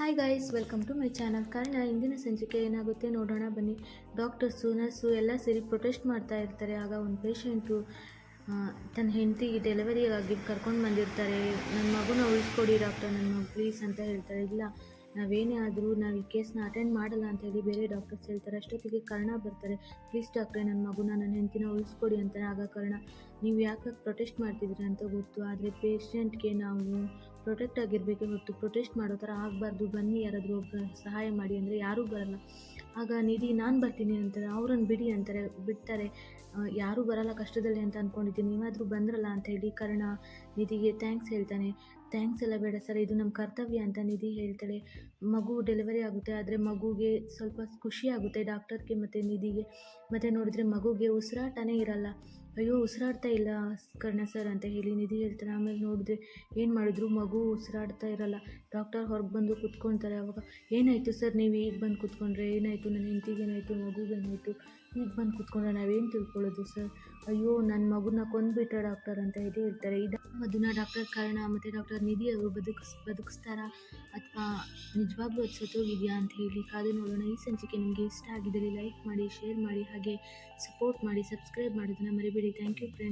Hi guys welcome to my channel ಕಾರಣ, ಇಂದಿನ ಸಂಚಿಕೆ ಏನಾಗುತ್ತೆ ನೋಡೋಣ, ಬನ್ನಿ. ಡಾಕ್ಟರ್ಸು ನರ್ಸು ಎಲ್ಲ ಸೇರಿ ಪ್ರೊಟೆಸ್ಟ್ ಮಾಡ್ತಾ ಇರ್ತಾರೆ. ಆಗ ಒಂದು ಪೇಷಂಟು ತನ್ನ ಹೆಂಡತಿಗೆ ಡೆಲಿವರಿ ಆಗಿ ಕರ್ಕೊಂಡು ಬಂದಿರ್ತಾರೆ. ನನ್ನ ಮಗುನ ಉಳಿಸ್ಕೊಡಿ ಡಾಕ್ಟರ್ ನನ್ನ ಮಗು ಪ್ಲೀಸ್ ಅಂತ ಹೇಳ್ತಾರೆ. ಇಲ್ಲ ನಾವೇನೇ ಆದರೂ ನಾವು ಈ ಕೇಸ್ನ ಅಟೆಂಡ್ ಮಾಡಲ್ಲ ಅಂತ ಹೇಳಿ ಬೇರೆ ಡಾಕ್ಟರ್ಸ್ ಹೇಳ್ತಾರೆ. ಅಷ್ಟೊತ್ತಿಗೆ ಕರ್ಣ ಬರ್ತಾರೆ. ಪ್ಲೀಸ್ ಡಾಕ್ಟ್ರೆ ನನ್ನ ಮಗು ನನ್ನ ಹೆಂಡತಿನ ಉಳಿಸ್ಕೊಡಿ ಅಂತ ಆಗ ಕರ್ಣ, ನೀವು ಯಾಕೆ ಪ್ರೊಟೆಸ್ಟ್ ಮಾಡ್ತಿದ್ದೀರಿ ಅಂತ ಗೊತ್ತು. ಆದರೆ ಪೇಷಂಟ್ಗೆ ನಾವು ಪ್ರೊಟೆಕ್ಟ್ ಆಗಿರಬೇಕೆ ಹೊತ್ತು ಪ್ರೊಟೆಸ್ಟ್ ಮಾಡೋ ಥರ ಆಗಬಾರ್ದು. ಬನ್ನಿ ಯಾರಾದರೂ ಒಬ್ಬರು ಸಹಾಯ ಮಾಡಿ. ಅಂದರೆ ಯಾರೂ ಬರಲ್ಲ. ಆಗ ನಿಧಿ ನಾನು ಬರ್ತೀನಿ ಅಂತಾರೆ, ಅವ್ರನ್ನ ಬಿಡಿ ಅಂತಾರೆ, ಬಿಡ್ತಾರೆ. ಯಾರೂ ಬರಲ್ಲ ಕಷ್ಟದಲ್ಲಿ ಅಂತ ಅಂದ್ಕೊಂಡಿದ್ದೀನಿ ನೀವಾದರೂ ಬಂದ್ರಲ್ಲ ಅಂತ ಹೇಳಿ ಕರ್ಣ ನಿಧಿಗೆ ಥ್ಯಾಂಕ್ಸ್ ಹೇಳ್ತಾನೆ. ಥ್ಯಾಂಕ್ಸ್ ಎಲ್ಲ ಬೇಡ ಸರ್, ಇದು ನಮ್ಮ ಕರ್ತವ್ಯ ಅಂತ ನಿಧಿ ಹೇಳ್ತಾಳೆ. ಮಗು ಡೆಲಿವರಿ ಆಗುತ್ತೆ, ಆದರೆ ಮಗುಗೆ ಸ್ವಲ್ಪ ಖುಷಿ ಆಗುತ್ತೆ ಡಾಕ್ಟರ್ಗೆ ಮತ್ತು ನಿಧಿಗೆ. ಮತ್ತು ನೋಡಿದರೆ ಮಗುಗೆ ಉಸಿರಾಟನೇ ಇರಲ್ಲ. ಅಯ್ಯೋ, ಉಸಿರಾಡ್ತಾ ಇಲ್ಲ ಕರ್ಣ ಸರ್ ಅಂತ ಹೇಳಿ ನಿಧಿ ಹೇಳ್ತಾರೆ ಆಮೇಲೆ ನೋಡಿದ್ರೆ ಏನು ಮಾಡಿದ್ರು? ಮಗು ಉಸಿರಾಡ್ತಾ ಇರಲ್ಲ. ಡಾಕ್ಟರ್ ಹೊರಗೆ ಬಂದು ಕುತ್ಕೊಳ್ತಾರೆ ಅವಾಗ. ಏನಾಯಿತು ಸರ್? ನೀವು ಈಗ ಬಂದು ಕುತ್ಕೊಂಡ್ರೆ ಏನಾಯಿತು? ನನ್ನ ಹೆಂಡತಿಗೆ ಏನಾಯಿತು? ಮಗುಗೇನಾಯಿತು ಈಗ ಬಂದು ಕುತ್ಕೊಂಡ್ರೆ ನಾವೇನು ತಿಳ್ಕೊಳ್ಳೋದು ಸರ್? ಅಯ್ಯೋ ನನ್ನ ಮಗುನ ಕೊಂದ್ಬಿಟ್ರೆ ಡಾಕ್ಟರ್ ಅಂತ ಹೇಳಿ ಹೇಳ್ತಾರೆ. ಇದು ಅದನ್ನ ಡಾಕ್ಟರ್ ಕಾರಣ ಮತ್ತು ಡಾಕ್ಟರ್ ನಿಧಿ ಅವರು ಬದುಕಿಸ್, ಬದುಕಿಸ್ತಾರಾ? ಅಥವಾ ನಿಜವಾಗ್ಲೂ ಅದು ಸತ್ತೋಗಿದೆಯಾ ಅಂತ ಹೇಳಿ ಕಾದು ನೋಡೋಣ. ಈ ಸಂಚಿಕೆ ನಿಮಗೆ ಇಷ್ಟ ಆಗಿದ್ದರೆ ಲೈಕ್ ಮಾಡಿ, ಶೇರ್ ಮಾಡಿ, ಹಾಗೆ ಸಪೋರ್ಟ್ ಮಾಡಿ, ಸಬ್ಸ್ಕ್ರೈಬ್ ಮಾಡೋದನ್ನ ಮರಿಬೇಡಿ. Thank you, friends.